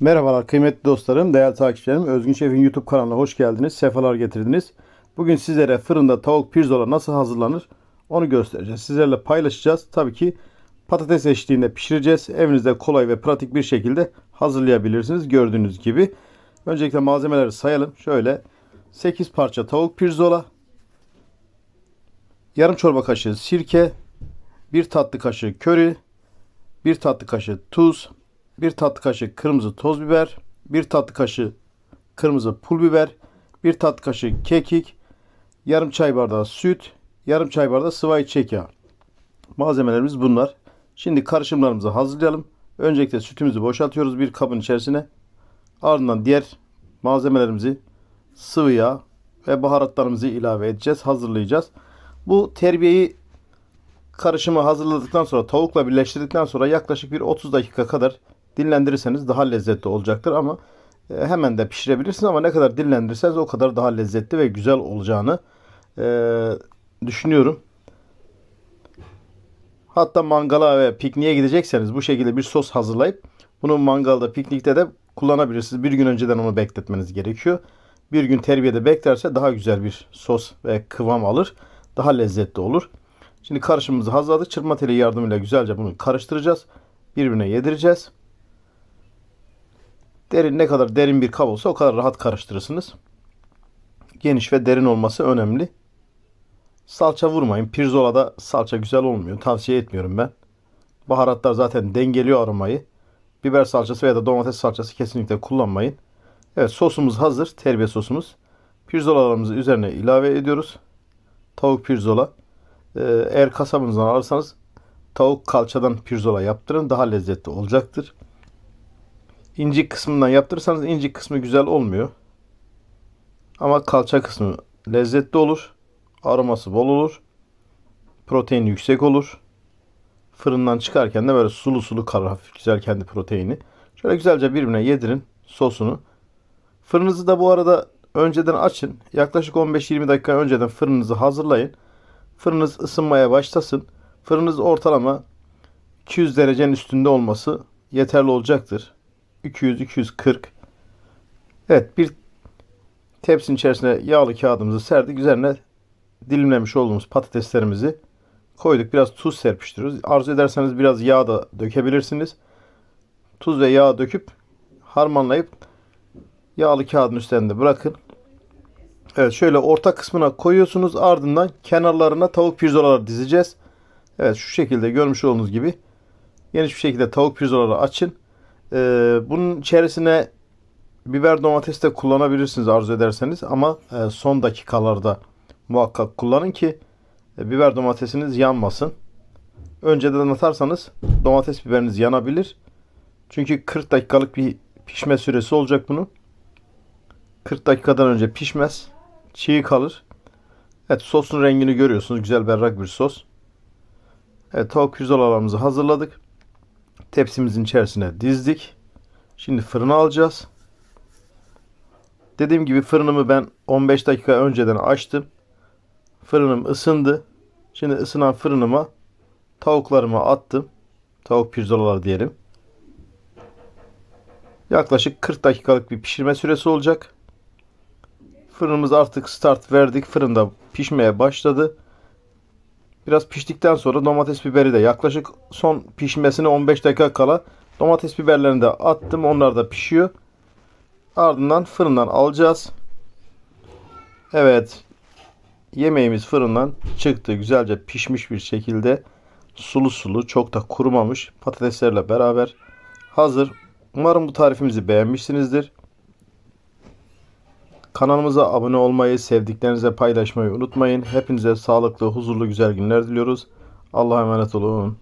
Merhabalar kıymetli dostlarım, değerli takipçilerim. Özgün Şef'in YouTube kanalına hoş geldiniz. Sefalar getirdiniz. Bugün sizlere fırında tavuk pirzola nasıl hazırlanır onu göstereceğiz. Sizlerle paylaşacağız. Tabii ki patates eşliğinde pişireceğiz. Evinizde kolay ve pratik bir şekilde hazırlayabilirsiniz. Gördüğünüz gibi. Öncelikle malzemeleri sayalım. Şöyle 8 parça tavuk pirzola, yarım çorba kaşığı sirke, 1 tatlı kaşığı köri, 1 tatlı kaşığı tuz, 1 tatlı kaşığı kırmızı toz biber, 1 tatlı kaşığı kırmızı pul biber, 1 tatlı kaşığı kekik, yarım çay bardağı süt, yarım çay bardağı sıvı ayçiçek yağı. Malzemelerimiz bunlar. Şimdi karışımlarımızı hazırlayalım. Öncelikle sütümüzü boşaltıyoruz bir kabın içerisine. Ardından diğer malzemelerimizi sıvı yağ ve baharatlarımızı ilave edeceğiz, hazırlayacağız. Bu terbiyeyi karışımı hazırladıktan sonra tavukla birleştirdikten sonra yaklaşık bir 30 dakika kadar dinlendirirseniz daha lezzetli olacaktır ama e, hemen de pişirebilirsiniz ama ne kadar dinlendirirseniz o kadar daha lezzetli ve güzel olacağını e, düşünüyorum. Hatta mangala ve pikniğe gidecekseniz bu şekilde bir sos hazırlayıp bunu mangalda, piknikte de kullanabilirsiniz. Bir gün önceden onu bekletmeniz gerekiyor. Bir gün terbiyede beklerse daha güzel bir sos ve kıvam alır. Daha lezzetli olur. Şimdi karışımımızı hazırladık. Çırpma teli yardımıyla güzelce bunu karıştıracağız. Birbirine yedireceğiz. Derin ne kadar derin bir kap olsa o kadar rahat karıştırırsınız. Geniş ve derin olması önemli. Salça vurmayın. Pirzolada salça güzel olmuyor. Tavsiye etmiyorum ben. Baharatlar zaten dengeliyor aromayı. Biber salçası veya da domates salçası kesinlikle kullanmayın. Evet sosumuz hazır. Terbiye sosumuz. Pirzolalarımızı üzerine ilave ediyoruz. Tavuk pirzola. Ee, eğer kasabınızdan alırsanız tavuk kalçadan pirzola yaptırın. Daha lezzetli olacaktır. İncik kısmından yaptırırsanız incik kısmı güzel olmuyor. Ama kalça kısmı lezzetli olur. Aroması bol olur. Protein yüksek olur. Fırından çıkarken de böyle sulu sulu kalır hafif güzel kendi proteini. Şöyle güzelce birbirine yedirin sosunu. Fırınınızı da bu arada önceden açın. Yaklaşık 15-20 dakika önceden fırınınızı hazırlayın. Fırınız ısınmaya başlasın. Fırınız ortalama 200 derecenin üstünde olması yeterli olacaktır. 200-240. Evet bir tepsinin içerisine yağlı kağıdımızı serdik. Üzerine dilimlemiş olduğumuz patateslerimizi koyduk. Biraz tuz serpiştiriyoruz. Arzu ederseniz biraz yağ da dökebilirsiniz. Tuz ve yağ döküp harmanlayıp yağlı kağıdın üzerinde bırakın. Evet şöyle orta kısmına koyuyorsunuz. Ardından kenarlarına tavuk pirzolaları dizeceğiz. Evet şu şekilde görmüş olduğunuz gibi geniş bir şekilde tavuk pirzolaları açın. Ee, bunun içerisine biber domates de kullanabilirsiniz arzu ederseniz ama e, son dakikalarda muhakkak kullanın ki e, biber domatesiniz yanmasın. Önceden atarsanız domates biberiniz yanabilir. Çünkü 40 dakikalık bir pişme süresi olacak bunun. 40 dakikadan önce pişmez. Çiğ kalır. Evet sosun rengini görüyorsunuz. Güzel berrak bir sos. Evet tavuk pirzolalarımızı hazırladık. Tepsimizin içerisine dizdik. Şimdi fırına alacağız. Dediğim gibi fırınımı ben 15 dakika önceden açtım. Fırınım ısındı. Şimdi ısınan fırınıma tavuklarımı attım. Tavuk pirzolalar diyelim. Yaklaşık 40 dakikalık bir pişirme süresi olacak. Fırınımız artık start verdik. Fırında pişmeye başladı. Biraz piştikten sonra domates biberi de yaklaşık son pişmesine 15 dakika kala domates biberlerini de attım. Onlar da pişiyor. Ardından fırından alacağız. Evet. Yemeğimiz fırından çıktı. Güzelce pişmiş bir şekilde. Sulu sulu, çok da kurumamış patateslerle beraber hazır. Umarım bu tarifimizi beğenmişsinizdir. Kanalımıza abone olmayı, sevdiklerinize paylaşmayı unutmayın. Hepinize sağlıklı, huzurlu, güzel günler diliyoruz. Allah'a emanet olun.